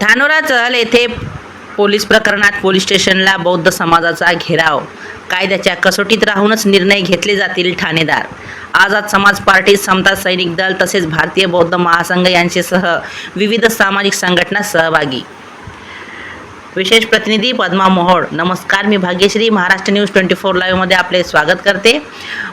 धानोरा चल येथे पोलीस प्रकरणात पोलीस स्टेशनला बौद्ध समाजाचा घेराव. कायद्याच्या कसोटीत राहूनच निर्णय घेतले जातील ठाणेदार. आझाद समाज पार्टी समता सैनिक दल तसेच भारतीय बौद्ध महासंघ यांचेसह विविध सामाजिक संघटना सहभागी. विशेष प्रतिनिधी पद्मा मोहोळ. नमस्कार मी Bhagyashree. Maharashtra news twenty four लाईव्हमध्ये आपले स्वागत करते.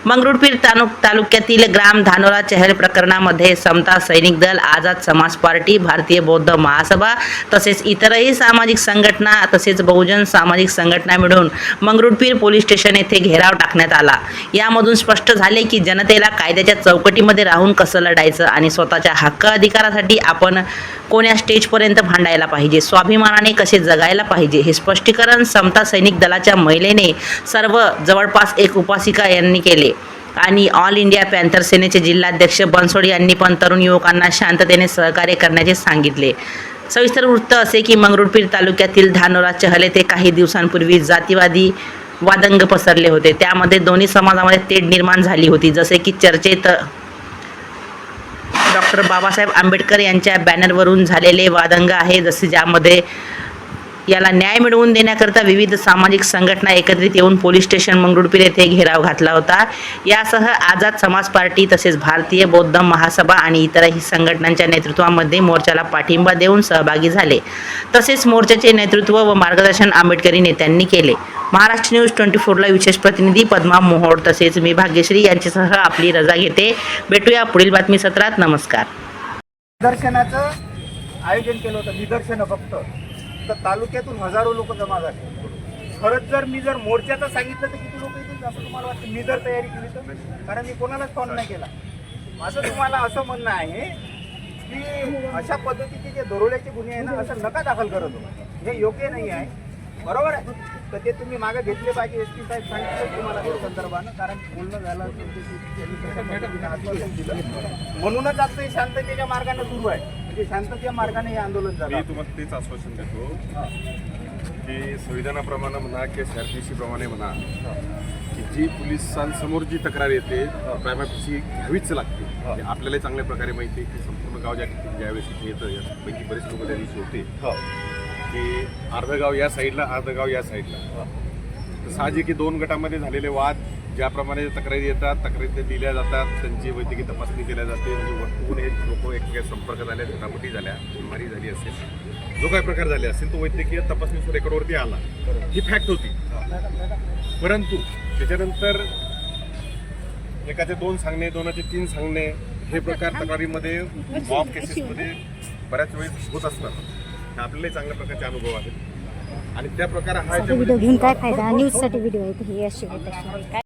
मंगरुळपीर तालुक तालुक्यातील ग्राम धानोरा चहल प्रकरणामध्ये समता सैनिक दल आझाद समाज पार्टी भारतीय बौद्ध महासभा तसेच इतरही सामाजिक संघटना तसेच बहुजन सामाजिक संघटना मिळून मंगरुळपीर पोलीस स्टेशन येथे घेराव टाकण्यात आला. यामधून स्पष्ट झाले की जनतेला कायद्याच्या चौकटीमध्ये राहून कसं लढायचं आणि स्वतःच्या हक्क अधिकारासाठी आपण कोण्या स्टेजपर्यंत भांडायला पाहिजे? स्वाभिमानाने कसे करायला पाहिजे. हे स्पष्टीकरण समता सैनिक दलाच्या महिलेने सर्व जवळपास एक उपासिका यांनी केले. आणि ऑल इंडिया पॅन्थर सेनेचे जिल्हाध्यक्ष बनसोड यांनी पण तरुण युवकांना शांततेने सहकार्य करण्याचे सांगितले. सविस्तर वृत्त असे की मंगरुळपीर तालुक्यातील धानोरा चहले ते काही दिवसांपूर्वी जातीवादी वादंग पसरले होते. त्यामध्ये दोन्ही समाजामध्ये तेढ निर्माण झाली होती. जसे की चर्चेत डॉक्टर बाबासाहेब आंबेडकर यांच्या बॅनरवरून झालेले वादंग आहे जसे ज्यामध्ये याला न्याय मिळवून देण्याकरता विविध सामाजिक संघटना एकत्रित येऊन पोलीस स्टेशन मंगरुळपीर येथे घेराव घातला होता. यासह आझाद समाज पार्टी तसेच भारतीय बौद्ध महासभा आणि इतरही संघटनांच्या नेतृत्वामध्ये मोर्चाला पाठिंबा देऊन सहभागी झाले. तसेच मोर्चाचे नेतृत्व व मार्गदर्शन आंबेडकरी नेत्यांनी केले. महाराष्ट्र न्यूज ट्वेंटी फोरला विशेष प्रतिनिधी पद्मा मोहोळ तसेच मी भाग्यश्री यांच्यासह आपली रजा घेते. भेटूया पुढील बातमी सत्रात नमस्कार. निदर्शनाचं आयोजन केलं होतं. निदर्शनं फक्त. तर तालुक्यातून हजारो लोक जमा झाले खरंच जर मी जर मोर्चाचं सांगितलं तर किती लोक येतील असं तुम्हाला वाटतं मी जर तयारी केली तर कारण मी कोणालाच फोन नाही केला माझं तुम्हाला असं म्हणणं आहे की अशा पद्धतीचे जे दरोड्याचे गुन्हे आहे ना असं नका दाखल करत हे योग्य नाही आहे बरोबर आहे तर ते तुम्ही मागे घेतले पाहिजे एस पी साहेब सांगितलं तुम्हाला त्या संदर्भानं कारण बोलणं झालं आश्वासन दिलं म्हणूनच आता हे शांततेच्या मार्गाने सुरू आहे म्हणजे शांततेच्या मार्गाने हे आंदोलन झालं मी तुम्हाला तेच आश्वासन देतो की संविधानाप्रमाणे म्हणा की सीआरपीसी प्रमाणे म्हणा की जी पोलिसांसमोर जी तक्रार येते प्रायमापीसी घ्यावीच लागते. म्हणजे आपल्याला चांगल्या प्रकारे माहिती आहे की संपूर्ण गाव ज्या ज्यावेळेस इथे येतं यापैकी बरेच लोक त्या दिवशी होते. की अर्ध गाव या साईडला अर्ध गाव या साईडला. तर साहजिक दोन गटामध्ये झालेले वाद ज्याप्रमाणे तक्रारी येतात तक्रारी ते दिल्या जातात त्यांची वैद्यकीय तपासणी केल्या जाते म्हणजे वरतून हे लोक एकमेकात संपर्क झाले घटापटी झाल्या बिमारी झाली असेल जो काही प्रकार झाले असेल तो वैद्यकीय तपासणी रेकॉर्डवरती आला. ही फॅक्ट होती. परंतु त्याच्यानंतर एकाचे दोन सांगणे दोनाचे तीन सांगणे हे प्रकार तक्रारीमध्ये मॉब केसेसमध्ये बऱ्याच वेळेस होत असतात. आपल्यालाही चांगल्या प्रकारचे अनुभव आहेत. आणि त्या प्रकार हा व्हिडिओ घेऊन काय फायदा? न्यूजसाठी व्हिडिओ आहे हे अशी काय